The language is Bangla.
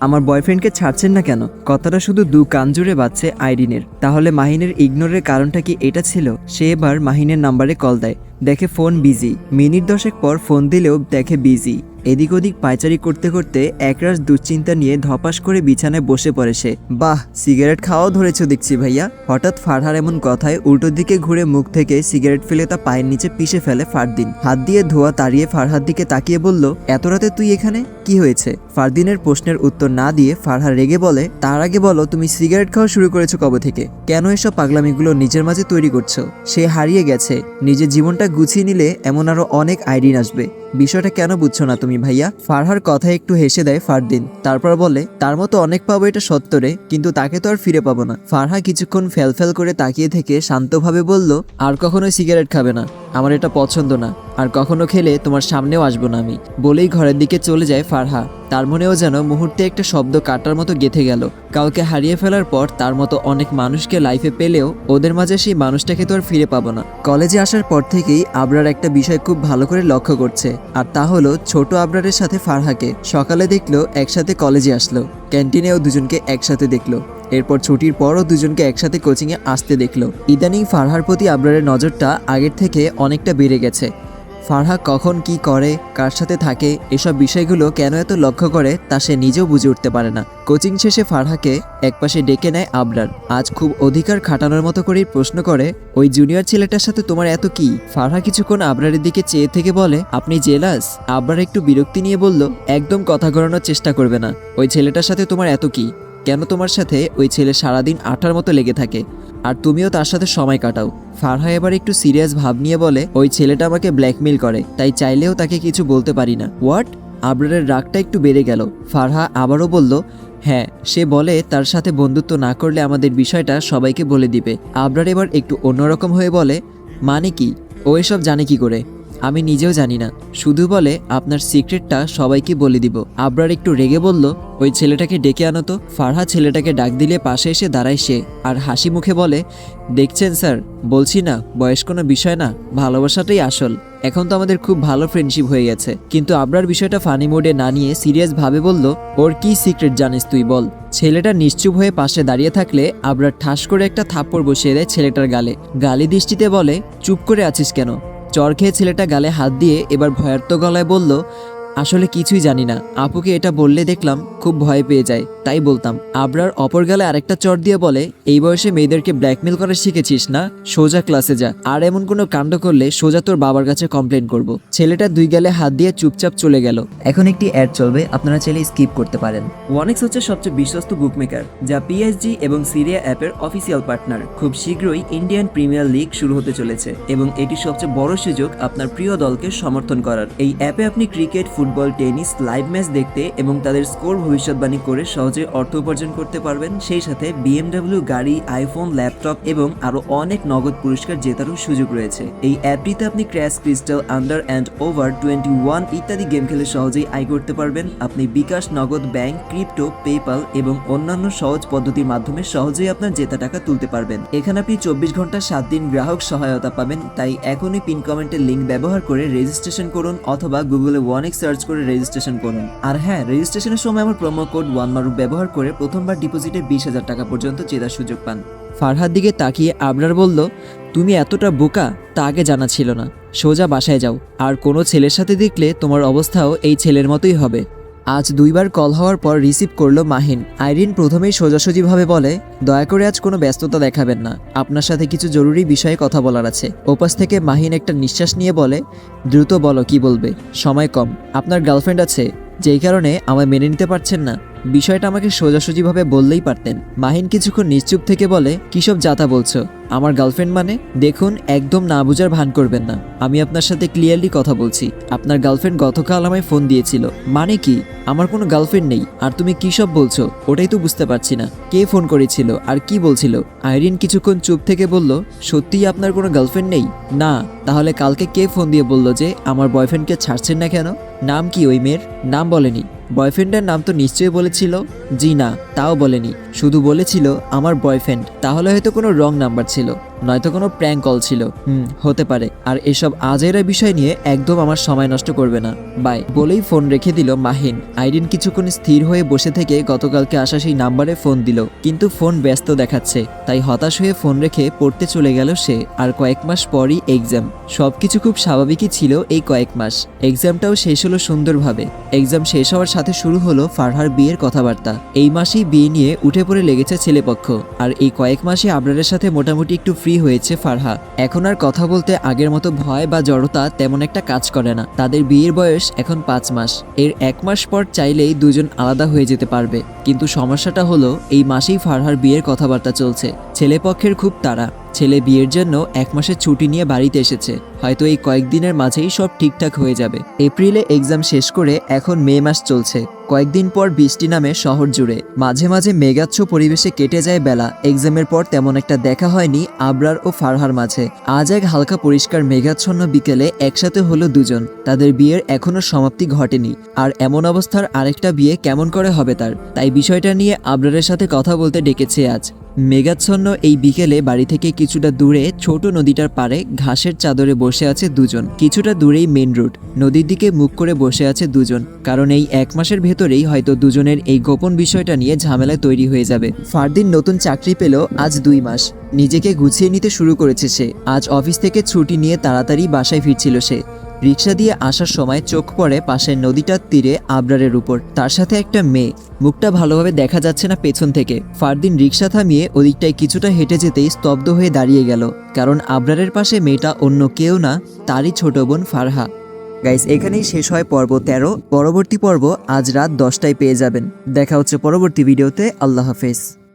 আমার বয়ফ্রেন্ডকে ছাড়ছেন না কেন? কথাটা শুধু দু কান জুড়ে বাজছে আইরিনের। তাহলে মাহিনের ইগনোরের কারণটা কি এটা ছিল? সে এবার মাহিনের নাম্বারে কল দেয়। দেখে ফোন বিজি মিনিট দশেক পর ফোন দিলেও দেখে বিজি এদিক ওদিক পায়চারি করতে করতে একরাশ দুশ্চিন্তা নিয়ে ধপাস করে বিছানায় বসে পড়ে সে। বাহ, সিগারেট খাওয়াও ধরেছ দেখছি ভাইয়া। হঠাৎ ফারহার এমন কথায় উল্টো দিকে ঘুরে মুখ থেকে সিগারেট ফেলে তা পায়ের নিচে পিষে ফেলে ফারদিন। হাত দিয়ে ধোয়া তাড়িয়ে ফারহার দিকে তাকিয়ে বলল, এত রাতে তুই এখানে? কি হয়েছে? ফারদিনের প্রশ্নের উত্তর না দিয়ে ফারহা রেগে বলে, তার আগে বলো, তুমি সিগারেট খাওয়া শুরু করেছ কবে থেকে? কেন এসব পাগলামিগুলো নিজের মাঝে তৈরি করছ? সে হারিয়ে গেছে। নিজের জীবনটা গুছিয়ে নিলে এমন আরও অনেক আইডিন আসবে। বিষয়টা কেন বুঝছ না তুমি ভাইয়া? ফারহার কথা একটু হেসে দেয় ফারদিন। তারপর বলে, তার মতো অনেক পাবো এটা সত্তরে কিন্তু তাকে তো আর ফিরে পাবো না। ফারহা কিছুক্ষণ ফেল করে তাকিয়ে থেকে শান্তভাবে বলল, আর কখনোই সিগারেট খাবে না, আমার এটা পছন্দ না, আর কখনো খেলে তোমার সামনেও আসব না আমি। বলেই ঘরের দিকে চলে যায় ফারহা। তার মনেও যেন মুহূর্তে একটা শব্দ কাটার মতো গেথে গেল। কাউকে হারিয়ে ফেলার পর তার মতো অনেক মানুষকে লাইফে পেলেও ওদের মাঝে সেই মানুষটাকে তো আর ফিরে পাবো না। কলেজে আসার পর থেকেই আবরার একটা বিষয় খুব ভালো করে লক্ষ্য করছে, আর তা হলো ছোট আবরারের সাথে ফারহাকে। সকালে দেখল একসাথে কলেজে আসলো ক্যান্টিনেও দুজনকে একসাথে দেখল। এরপর ছুটির পরও দুজনকে একসাথে কোচিংয়ে আসতে দেখল। ইদানিং ফারহার প্রতি আবরারের নজরটা আগের থেকে অনেকটা বেড়ে গেছে। ফারহা কখন কি করে, কার সাথে থাকে, এসব বিষয়গুলো কেন এত লক্ষ্য করে, তা সে নিজেও বুঝে উঠতে পারে না। কোচিং শেষে ফারহাকে একপাশে ডেকে নেয় আবরার। আজ খুব অধিকার খাটানোর মতো করেই প্রশ্ন করে, ওই জুনিয়র ছেলেটার সাথে তোমার এত কি? ফারহা কিছুক্ষণ আবরারের দিকে চেয়ে থেকে বলে, আপনি জেলাস? আবরার একটু বিরক্তি নিয়ে বলল, একদম কথা ঘোরানোর চেষ্টা করবে না। ওই ছেলেটার সাথে তোমার এত কি? কেন তোমার সাথে ওই ছেলে সারাদিন আঠার মতো লেগে থাকে? আর তুমিও তার সাথে সময় কাটাও। ফারহা এবার একটু সিরিয়াস ভাব নিয়ে বলে, ওই ছেলেটা আমাকে ব্ল্যাকমেল করে, তাই চাইলেও তাকে কিছু বলতে পারি না। হোয়াট আবরারের রাগটা একটু বেড়ে গেল। ফারহা আবারও বলল হ্যাঁ সে বলে তার সাথে বন্ধুত্ব না করলে আমাদের বিষয়টা সবাইকে বলে দিবে। আবরার এবার একটু অন্যরকম হয়ে বলে মানে কি? ও এসব জানে কি করে? আমি নিজেও জানি না। শুধু বলে আপনার সিক্রেটটা সবাইকে বলে দিব। আবরার একটু রেগে বলল, ওই ছেলেটাকে ডেকে আনো তো। ফারহা ছেলেটাকে ডাক দিলে পাশে এসে দাঁড়ায় সে। আর হাসি মুখে বলে, দেখছেন স্যার, বলছি না, বয়স কোনো বিষয় না, ভালোবাসাটাই আসল। এখন তো আমাদের খুব ভালো ফ্রেন্ডশিপ হয়ে গেছে। কিন্তু আবরার বিষয়টা ফানি মোডে না নিয়ে সিরিয়াস ভাবে বলল, ওর কি সিক্রেট জানিস তুই বল? ছেলেটা নিশ্চুপ হয়ে পাশে দাঁড়িয়ে থাকলে আবরার ঠাস করে একটা থাপ্পড় বসিয়ে দেয় ছেলেটার গালে। গালি দৃষ্টিতে বলে, চুপ করে আছিস কেন? চর খেয়ে ছেলেটা গালে হাত দিয়ে এবার ভয়ার্ত গলায় বলল আসলে কিছুই জানি না। আপুকে এটা বললে দেখলাম খুব ভয় পেয়ে যায়, তাই বলতাম, আবরার অপর গালে আরেকটা চর দিয়ে বলে, এই বয়সে মেয়েদেরকে ব্ল্যাকমেল করা শিখেছিস না? সোজা ক্লাসে যা। আর এমন কোনো কাণ্ড করলে সোজা তোর বাবার কাছে কমপ্লেন করব। ছেলেটা দুই গালে হাত দিয়ে চুপচাপ চলে গেল। এখন একটি অ্যাড চলবে, আপনারা চাইলে স্কিপ করতে পারেন। ওয়ানেক্স হচ্ছে সবচেয়ে বিশ্বস্ত বুকমেকার যা পিএসজি এবং সিরিয়া অ্যাপের অফিসিয়াল পার্টনার খুব শীঘ্রই ইন্ডিয়ান প্রিমিয়ার লিগ শুরু হতে চলেছে এবং এটি সবচেয়ে বড় সুযোগ আপনার প্রিয় দলকে সমর্থন করার। এই অ্যাপে আপনি cricket football tennis, live match দেখতে এবং তাদের স্কোর ভবিষ্যৎবাণী করে সহজে অর্থ উপার্জন করতে পারবেন। সেই সাথে বিএমডব্লিউ গাড়ি, আইফোন, ল্যাপটপ এবং আরও অনেক নগদ পুরস্কার জেতারও সুযোগ রয়েছে। এই অ্যাপটিতে আপনি crash, crystal, under and over twenty one ইত্যাদি গেম খেলে সহজেই আয় করতে পারবেন। আপনি বিকাশ, নগদ ব্যাংক, ক্রিপ্টো পেপাল এবং অন্যান্য সহজ পদ্ধতির মাধ্যমে সহজেই আপনার জেতা টাকা তুলতে পারবেন। এখানে আপনি চব্বিশ ঘণ্টা সাত দিন গ্রাহক সহায়তা পাবেন। তাই এখনই পিন কমেন্টের লিঙ্ক ব্যবহার করে রেজিস্ট্রেশন করুন অথবা গুগলে ওয়ানেক সার্চ করে রেজিস্ট্রেশন করুন। আর হ্যাঁ রেজিস্ট্রেশনের সময় আমার প্রোমো কোড ওয়ান মারুক ব্যবহার করে প্রথমবার ডিপোজিটে বিশ হাজার টাকা পর্যন্ত জেতার সুযোগ পান। ফারহার দিকে তাকিয়ে আবরার বলল, তুমি এতটা বোকা, তা আগে জানা ছিল না। সোজা বাসায় যাও। আর কোনো ছেলের সাথে দেখলে তোমার অবস্থাও এই ছেলের মতোই হবে। আজ দুইবার কল হওয়ার পর রিসিভ করল মাহিন। আইরিন প্রথমেই সোজাসুজিভাবে বলে, দয়া করে আজ কোনো ব্যস্ততা দেখাবেন না। আপনার সাথে কিছু জরুরি বিষয়ে কথা বলার আছে। ওপাশ থেকে মাহিন একটা নিঃশ্বাস নিয়ে বলে, দ্রুত বলো, কি বলবে? সময় কম। আপনার গার্লফ্রেন্ড আছে, যেই কারণে আমায় মেনে নিতে পারছেন না। বিষয়টা আমাকে সোজাসুজিভাবে বললেই পারতেন। মাহিন কিছুক্ষণ নিশ্চুপ থেকে বলে কিসব যাতা বলছো? আমার গার্লফ্রেন্ড মানে? দেখুন, একদম না বুঝার ভান করবেন না। আমি আপনার সাথে ক্লিয়ারলি কথা বলছি। আপনার গার্লফ্রেন্ড গতকাল আমায় ফোন দিয়েছিল। মানে কি? আমার কোনো গার্লফ্রেন্ড নেই। আর তুমি কী সব বলছো? ওটাই তো বুঝতে পারছি না। কে ফোন করেছিল? আর কি বলছিল? আইরিন কিছুক্ষণ চুপ থেকে বলল, সত্যিই আপনার কোনো গার্লফ্রেন্ড নেই? না। তাহলে কালকে কে ফোন দিয়ে বলল যে, আমার বয়ফ্রেন্ডকে ছাড়ছেন না কেন? নাম কি ওই মেয়ের? নাম বলেনি। বয়ফ্রেন্ডের নাম তো নিশ্চয়ই বলেছিল। জি না, তাও বলেনি। শুধু বলেছিল, আমার বয়ফ্রেন্ড। তাহলে হয়তো কোনো রং নাম্বার ছিল। নয়তো কোনো প্র্যাঙ্ক কল ছিল। হুম। হতে পারে। আর এসব আজেরা বিষয় নিয়ে একদম আমার সময় নষ্ট করবে না। বাই। বলেই ফোন রেখে দিল মাহিন। আইরিন কিছুক্ষণ স্থির হয়ে বসে থেকে গতকালকে আসা সেই নাম্বারে ফোন দিল। কিন্তু ফোন ব্যস্ত দেখাচ্ছে। তাই হতাশ হয়ে ফোন রেখে পড়তে চলে গেল সে। আর কয়েক মাস পরই এক্সাম সবকিছু খুব স্বাভাবিকই ছিল এই কয়েক মাস। এক্সামটাও শেষ হলো সুন্দরভাবে। এক্সাম শেষ হওয়ার সাথে শুরু হলো ফারহার বিয়ের কথাবার্তা। এই মাসেই বিয়ে নিয়ে উঠে পড়ে লেগেছে ছেলেপক্ষ। আর এই কয়েক মাসে আবরারের সাথে মোটামুটি একটু ফ্রি হয়েছে ফারহা এখন আর কথা বলতে আগের মতো ভয় বা জড়তা তেমন একটা কাজ করে না। তাদের বিয়ের বয়স এখন পাঁচ মাস। এর এক মাস পর চাইলেই দুজন আলাদা হয়ে যেতে পারবে। কিন্তু সমস্যাটা হলো, এই মাসেই ফারহার বিয়ের কথাবার্তা চলছে। ছেলেপক্ষের খুব তাড়া। ছেলে বিয়ের জন্য এক মাসের ছুটি নিয়ে বাড়িতে এসেছে। হয়তো এই কয়েকদিনের মাঝেই সব ঠিকঠাক হয়ে যাবে। এপ্রিলে এক্সাম শেষ করে এখন মে মাস চলছে। কয়েকদিন পর বৃষ্টি নামে শহর জুড়ে। মাঝে মাঝে মেঘাচ্ছ পরিবেশে কেটে যায় বেলা। এক্সামের পর তেমন একটা দেখা হয়নি আবরার ও ফারহার মাঝে। আজ এক হালকা পরিষ্কার মেঘাচ্ছন্ন বিকেলে একসাথে হলো দুজন। তাদের বিয়ের এখনও সমাপ্তি ঘটেনি। আর এমন অবস্থার আরেকটা বিয়ে কেমন করে হবে তার? তাই বিষয়টা নিয়ে আবরারের সাথে কথা বলতে ডেকেছে আজ। মেঘাচ্ছন্ন এই বিকেলে বাড়ি থেকে কিছুটা দূরে ছোট নদীটার পারে ঘাসের চাদরে বসে আছে দুজন। কিছুটা দূরেই মেন রুট নদীর দিকে মুখ করে বসে আছে দুজন। কারণ এই এক মাসের ভেতরেই হয়তো দুজনের এই গোপন বিষয়টা নিয়ে ঝামেলা তৈরি হয়ে যাবে। ফারদিন নতুন চাকরি পেল আজ দুই মাস। নিজেকে গুছিয়ে নিতে শুরু করেছে সে। আজ অফিস থেকে ছুটি নিয়ে তাড়াতাড়ি বাসায় ফিরছিল সে। রিক্সা দিয়ে আসার সময় চোখ পড়ে পাশের নদীটার তীরে আবরারের উপর। তার সাথে একটা মেয়ে। মুখটা ভালোভাবে দেখা যাচ্ছে না পেছন থেকে। ফারদিন রিক্সা থামিয়ে ওদিকটায় কিছুটা হেঁটে যেতেই স্তব্ধ হয়ে দাঁড়িয়ে গেল। কারণ আবরারের পাশে মেয়েটা অন্য কেউ না, তারই ছোট বোন ফারহা। গাইস এখানেই শেষ হয় পর্ব তেরো। পরবর্তী পর্ব আজ রাত দশটায় পেয়ে যাবেন। দেখা হচ্ছে পরবর্তী ভিডিওতে। আল্লাহ হাফেজ।